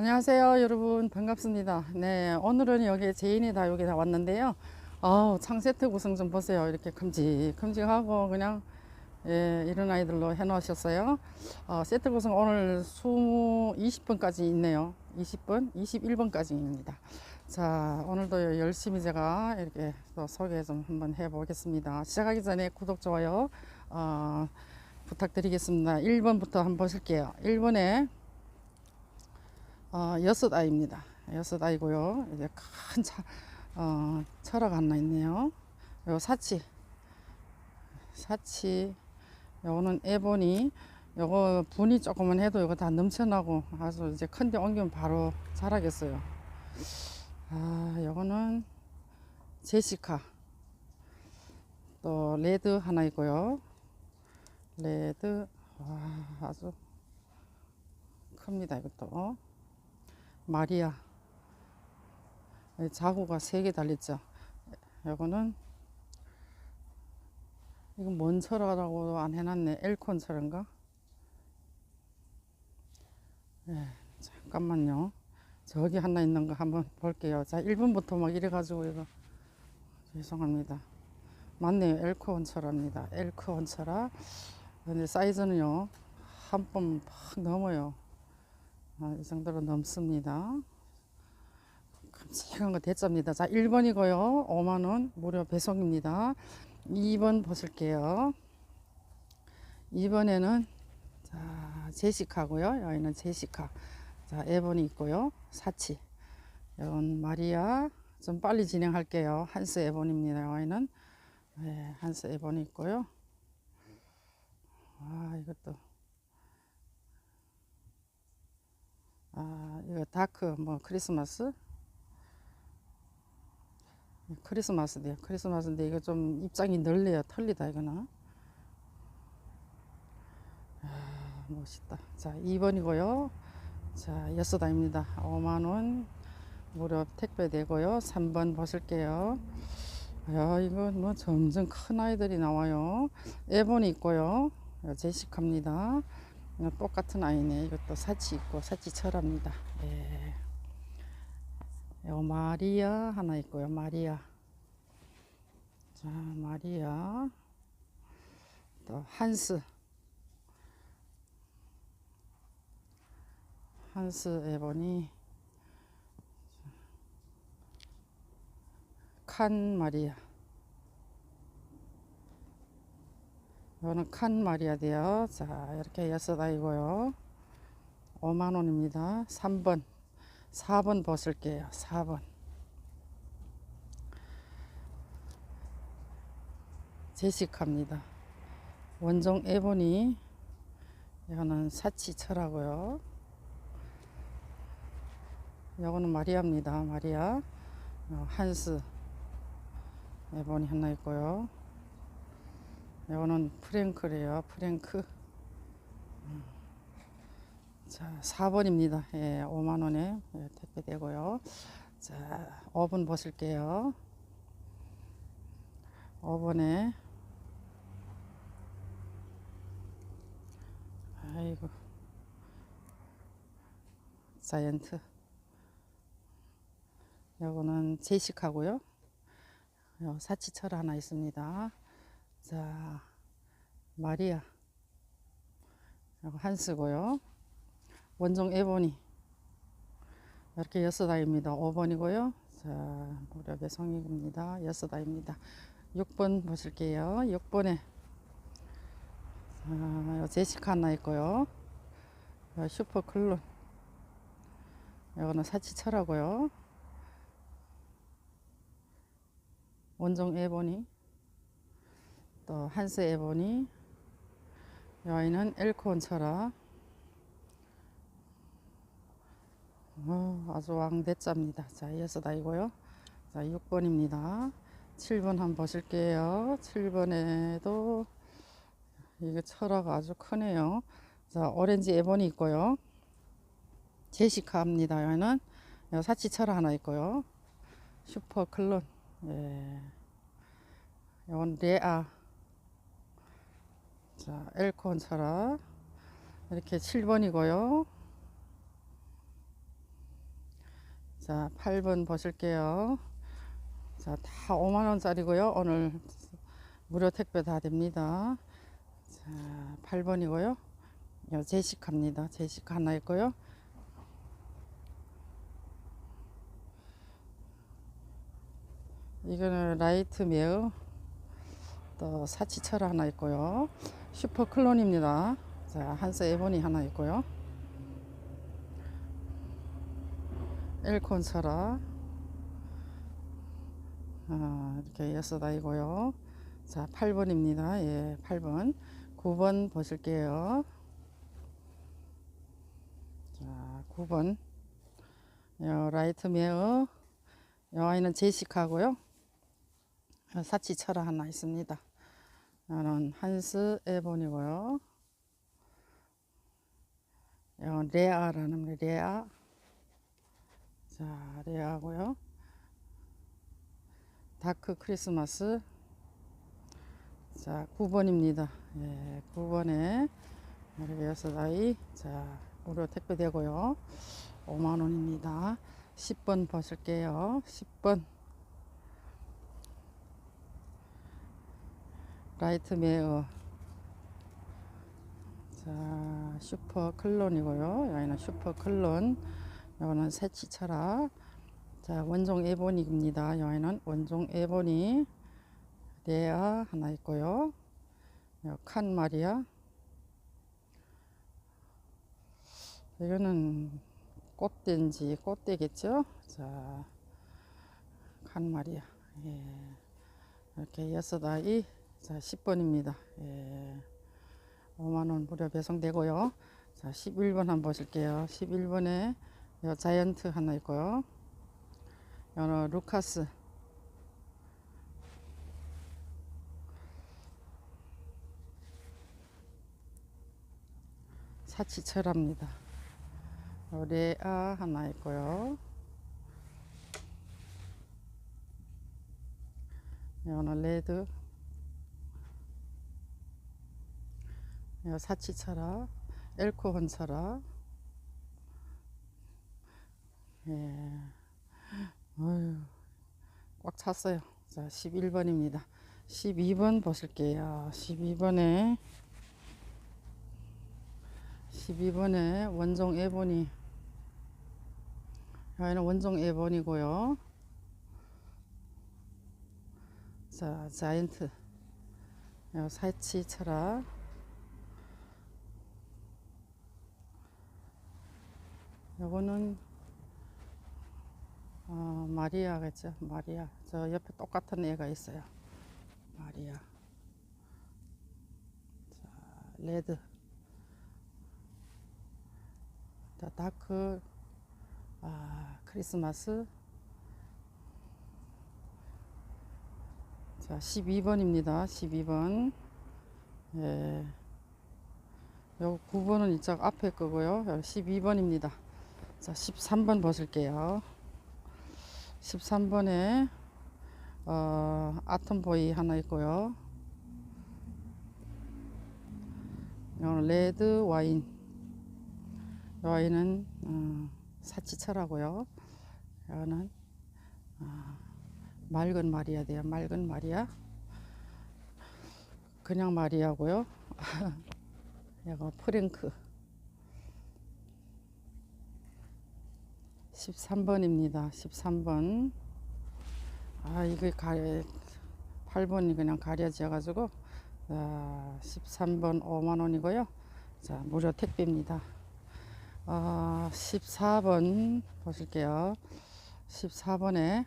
안녕하세요 여러분. 반갑습니다. 네 오늘은 여기 제인이 다 여기 다 왔는데요. 아우 창세트 구성 좀 보세요. 이렇게 큼직큼직하고 그냥 예, 이런 아이들로 해 놓으셨어요. 어, 세트 구성 오늘 20, 20분까지 있네요. 20분 21분까지입니다. 자 오늘도 열심히 제가 이렇게 또 소개 좀 한번 해 보겠습니다. 시작하기 전에 구독 좋아요 어, 부탁드리겠습니다. 1번부터 한번 보실게요. 1번에 어, 여섯 아이입니다. 여섯 아이고요. 이제 큰 차, 어, 철학 하나 있네요. 요 사치, 사치. 요거는 에보니. 요거 분이 조금만 해도 이거 다 넘쳐나고 아주 이제 큰데 옮기면 바로 자라겠어요. 아, 요거는 제시카. 또 레드 하나 있고요. 레드. 와, 아주 큽니다. 이것도. 마리아. 자구가 세개 달렸죠 이거는 이건 뭔 철화라고 안 해놨네. 엘콘 철인가? 예, 잠깐만요. 저기 하나 있는 거 한번 볼게요. 자 1번부터 막 이래 가지고 이거. 죄송합니다. 맞네요. 엘코온 철화입니다. 엘코온 철화. 근데 사이즈는요 한 번 팍 넘어요 아, 이 정도로 넘습니다. 끔찍한 거 대짜입니다. 자, 1번이고요. 5만원 무료 배송입니다. 2번 보실게요. 2번에는 자, 제시카고요. 여기는 제시카. 자, 에본이 있고요. 사치. 이건 마리아. 좀 빨리 진행할게요. 한스 에본입니다. 여기는 네, 한스 에본이 있고요. 아, 이것도 아, 이거 다크 뭐 크리스마스? 크리스마스인데요. 크리스마스인데 이거 좀 입장이 넓네요. 털리다 이거는. 아, 멋있다. 자, 2번이고요. 자, 여섯 아입니다. 5만 원 무료 택배 되고요. 3번 보실게요. 야, 이거 뭐 점점 큰 아이들이 나와요. 에본이 있고요. 제시카입니다. 똑같은 아이네. 이것도 사치 있고 사치 철합니다. 예. 요 마리아 하나 있고요. 마리아. 자, 마리아. 또 한스. 한스 에보니. 칸 마리아. 이거는 칸 마리아 돼요. 자, 이렇게 여섯 아이고요. 5만 원입니다. 3번. 4번 보실게요. 4번. 제시카입니다. 원종 에보니. 이거는 사치철하고요. 이거는 마리아입니다. 마리아. 어, 한스. 에보니 하나 있고요. 이거는 프랭크래요. 프랭크. 음. 자, 4번입니다. 예, 5만 원에 예, 택배 되고요. 자, 5번 보실게요. 5번에 아이고 자이언트 요거는 제식하고요. 요 사치철 하나 있습니다. 자, 마리아. 그리고 한스고요. 원종 에보니. 이렇게 여섯 아이입니다. 5번이고요. 자, 무료 배송입니다. 여섯 아이입니다. 6번 보실게요. 6번에 자, 제시카 하나 있고요. 슈퍼 클론. 이거는 사치철하고요. 원종 에보니. 또 한스 에보니 이 아이는 엘콘 철화 어, 아주 왕대자입니다. 자 여섯 아이고요. 자 6번입니다. 7번 한번 보실게요. 7번에도 이게 철화가 아주 크네요. 자 오렌지 에보니 있고요. 제시카입니다 여기는 사치 철화 하나 있고요. 슈퍼 클론. 예. 이건 레아 자, 엘콘 철화 이렇게 7번이고요. 자, 8번 보실게요. 자, 다 5만원짜리고요. 오늘 무료 택배 다 됩니다. 자, 8번이고요. 제시카입니다. 제시카 하나 있고요. 이거는 라이트 메어 또 사치철 하나 있고요. 슈퍼 클론입니다. 자, 한스 에보니 하나 있고요. 엘콘 철아 아, 이렇게 여섯 아이고요. 자, 8번입니다. 예, 8번. 9번 보실게요. 자, 9번. 요 라이트 메어. 요 아이는 제시카고요. 요 사치 철화 하나 있습니다. 요는 한스 에본이고요. 요 레아라는 레아. 자, 레아고요. 다크 크리스마스. 자, 9번입니다. 예, 9번에 이렇게 여섯 아이. 자, 무료 택배 되고요. 5만 원입니다. 10번 보실게요. 10번. 라이트 메어. 자, 슈퍼 클론이고요. 여기는 슈퍼 클론. 이거는 새치 철학. 자, 원종 에보닉입니다. 여기는 원종 에보닉. 레아 하나 있고요. 요칸 마리아. 이거는 꽃대인지 꽃대겠죠? 자, 칸 마리아. 예. 이렇게 여섯 아이. 자, 10번입니다. 예. 5만원 무료 배송되고요. 자, 11번 한번 보실게요. 11번에 요 자이언트 하나 있고요. 요는 루카스. 사치철합니다. 레아 하나 있고요. 요는 레드. 엘코혼 철합. 예. 어휴, 꽉 찼어요. 자, 11번입니다. 12번 보실게요. 12번에 12번에 원종 에보니 여기는 원종 에보니고요. 자, 자이언트 요 사치 철학 요거는 어, 마리아겠죠. 마리아. 저 옆에 똑같은 애가 있어요. 마리아. 자 레드. 자 다크. 아 크리스마스. 자 12번입니다. 12번. 예. 요 9번은 이쪽 앞에 거고요. 12번입니다 자 13번 보실게요 13번에 어, 아톰보이 하나 있고요. 이거는 레드 와인. 이 와인은 어, 사치철하고요. 이거는 어, 맑은 마리아 돼요. 맑은 마리아. 그냥 마리아고요. 이거 프랭크. 13번입니다. 13번. 아, 이거 가 8번이 그냥 가려져 가지고 자, 13번 5만 원이고요. 자, 무료 택배입니다. 어, 14번 보실게요. 14번에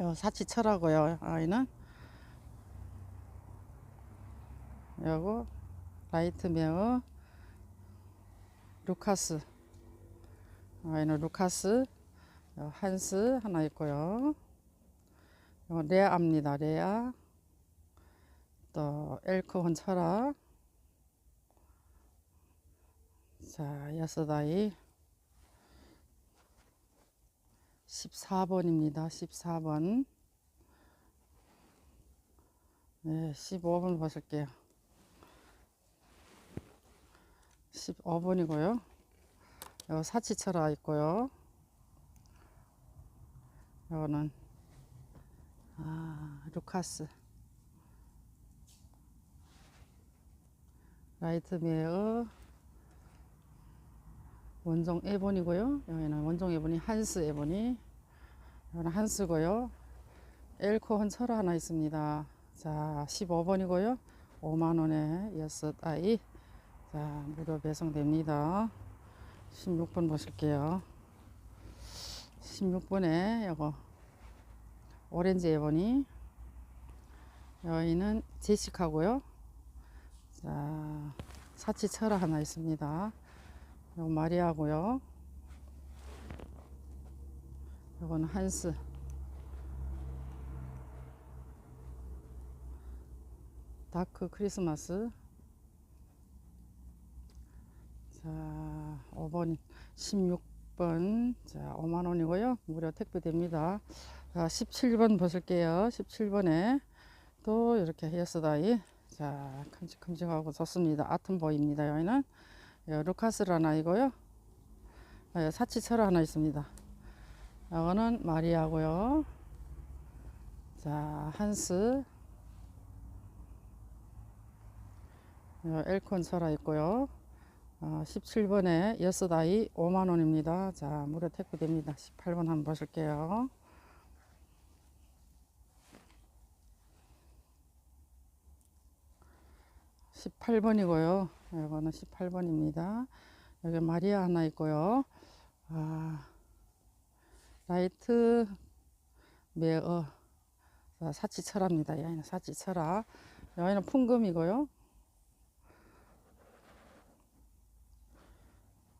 요 사치철하고요. 아이는 요거 라이트 메어 루카스 아이는 루카스, 한스 하나 있고요. 레아입니다. 레아. 또 엘크혼 철학. 자, 아이. 14번입니다. 14번. 네, 15번 보실게요. 15번이고요. 요 사치철화 있고요. 이거는 아 루카스 라이트 메어 원종 에본이고요. 여기는 원종 에본이 한스 에본이 이거는 한스고요. 엘코 헌철 하나 있습니다. 자 15번이고요. 5만원에 여섯 아이 자 무료 배송됩니다. 16번 보실게요. 16번에 요거 오렌지 에본이 여기는 제시카고요. 자 사치 철화 하나 있습니다. 요 마리아고요. 요거는 한스 다크 크리스마스 자 5번 16번. 자 5만원이고요. 무료 택배됩니다. 자 17번 보실게요. 17번에 또 이렇게 예스다이. 자 큼직큼직하고 좋습니다. 아튼 보입니다 여기는. 예, 루카스라는 아이고요. 예, 사치철 하나 있습니다. 이거는 마리아고요. 자 한스. 어, 엘콘 설아 있고요. 어, 17번에 여섯 아이 5만 원입니다. 자, 무료 택배됩니다. 18번 한번 보실게요. 십팔 번이고요. 이거는 18번입니다. 여기 마리아 하나 있고요. 아, 라이트 메어 자, 사치철합니다. 여기는 사치철합. 여기는 풍금이고요.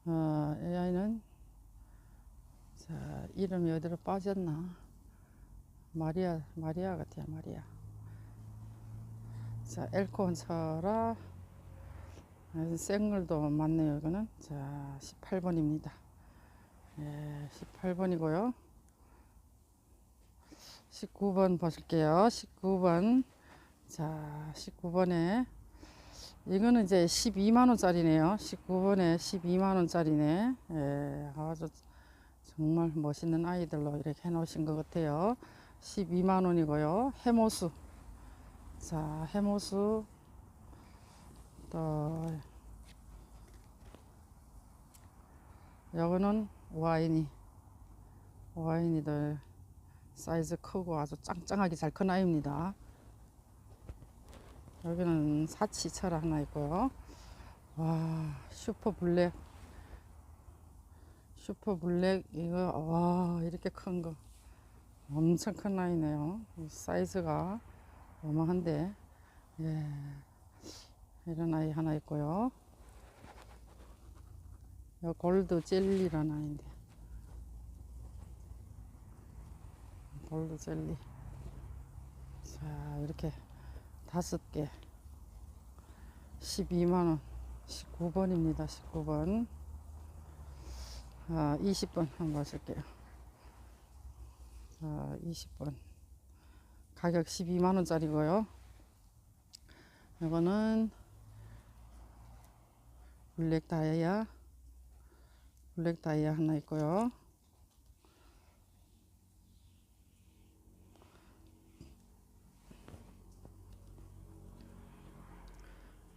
어, AI는 자 이름이 어디로 빠졌나? 마리아 마리아 같아요 마리아. 자 엘콘 차라 생물도 많네요 이거는 자 18번입니다. 예, 18번이고요. 19번 보실게요. 19번 자 19번에 이거는 이제 12만 원짜리네요. 19번에 12만 원짜리네. 예, 아주 정말 멋있는 아이들로 이렇게 해놓으신 것 같아요. 12만 원이고요. 해모수. 자, 해모수. 또 여기는 와인이 와인이들 사이즈 크고 아주 짱짱하게 잘 큰 아이입니다. 여기는 사치철 하나 있고요. 와, 슈퍼 블랙. 슈퍼 블랙, 이거, 와, 이렇게 큰 거. 엄청 큰 아이네요. 이 사이즈가 어마한데, 예. 이런 아이 하나 있고요. 요 골드 젤리라는 아이인데. 골드 젤리. 자, 이렇게 다섯 개. 12만원. 19번입니다. 19번. 아, 20번 한번 하실게요. 자, 20번. 가격 12만원 짜리고요. 이거는 블랙 다이아. 블랙 다이아 하나 있고요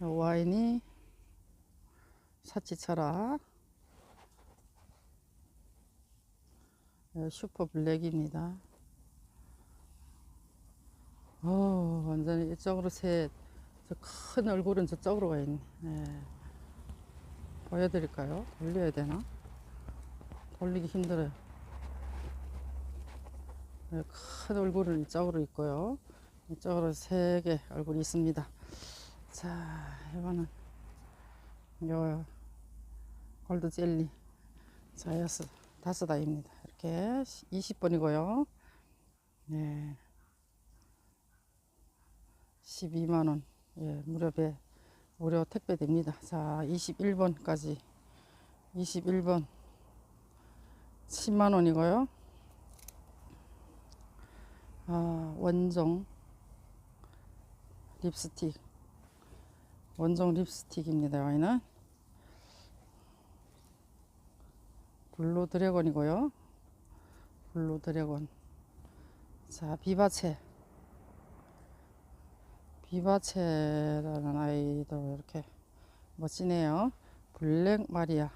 와인이 사치철학 슈퍼 블랙입니다. 어, 완전히 이쪽으로 새, 큰 얼굴은 저쪽으로 가 있네. 예. 보여드릴까요? 돌려야 되나? 돌리기 힘들어요. 예, 큰 얼굴은 이쪽으로 있고요. 이쪽으로 세 개 얼굴이 있습니다. 자, 이거는 요 골드 젤리 자, 여섯 다섯 아입니다. 이렇게 20번이고요. 네. 12만 원. 예, 무료 배 무료 택배 됩니다. 자, 21번까지 21번 10만 원이고요. 아, 원종 립스틱 원종 립스틱입니다. 여기는 블루 드래곤이고요. 블루 드래곤 자, 비바체. 비바체라는 아이도 이렇게 멋지네요. 블랙 마리아.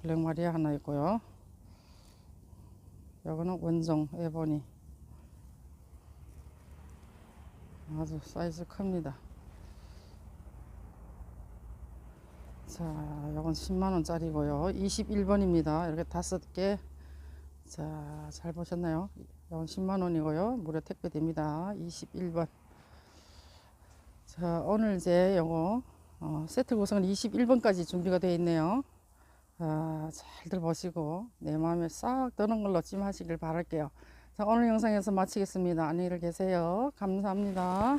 블랙 마리아 하나 있고요. 여기는 원종 에보니. 아주 사이즈 큽니다. 자, 이건 10만원짜리고요. 21번입니다. 이렇게 다섯 개. 자, 잘 보셨나요? 이건 10만원이고요. 무료 택배 됩니다. 21번. 자, 오늘 이제 요거, 어, 세트 구성은 21번까지 준비가 되어 있네요. 아, 잘들 보시고, 내 마음에 싹 드는 걸로 찜하시길 바랄게요. 자, 오늘 영상에서 마치겠습니다. 안녕히 계세요. 감사합니다.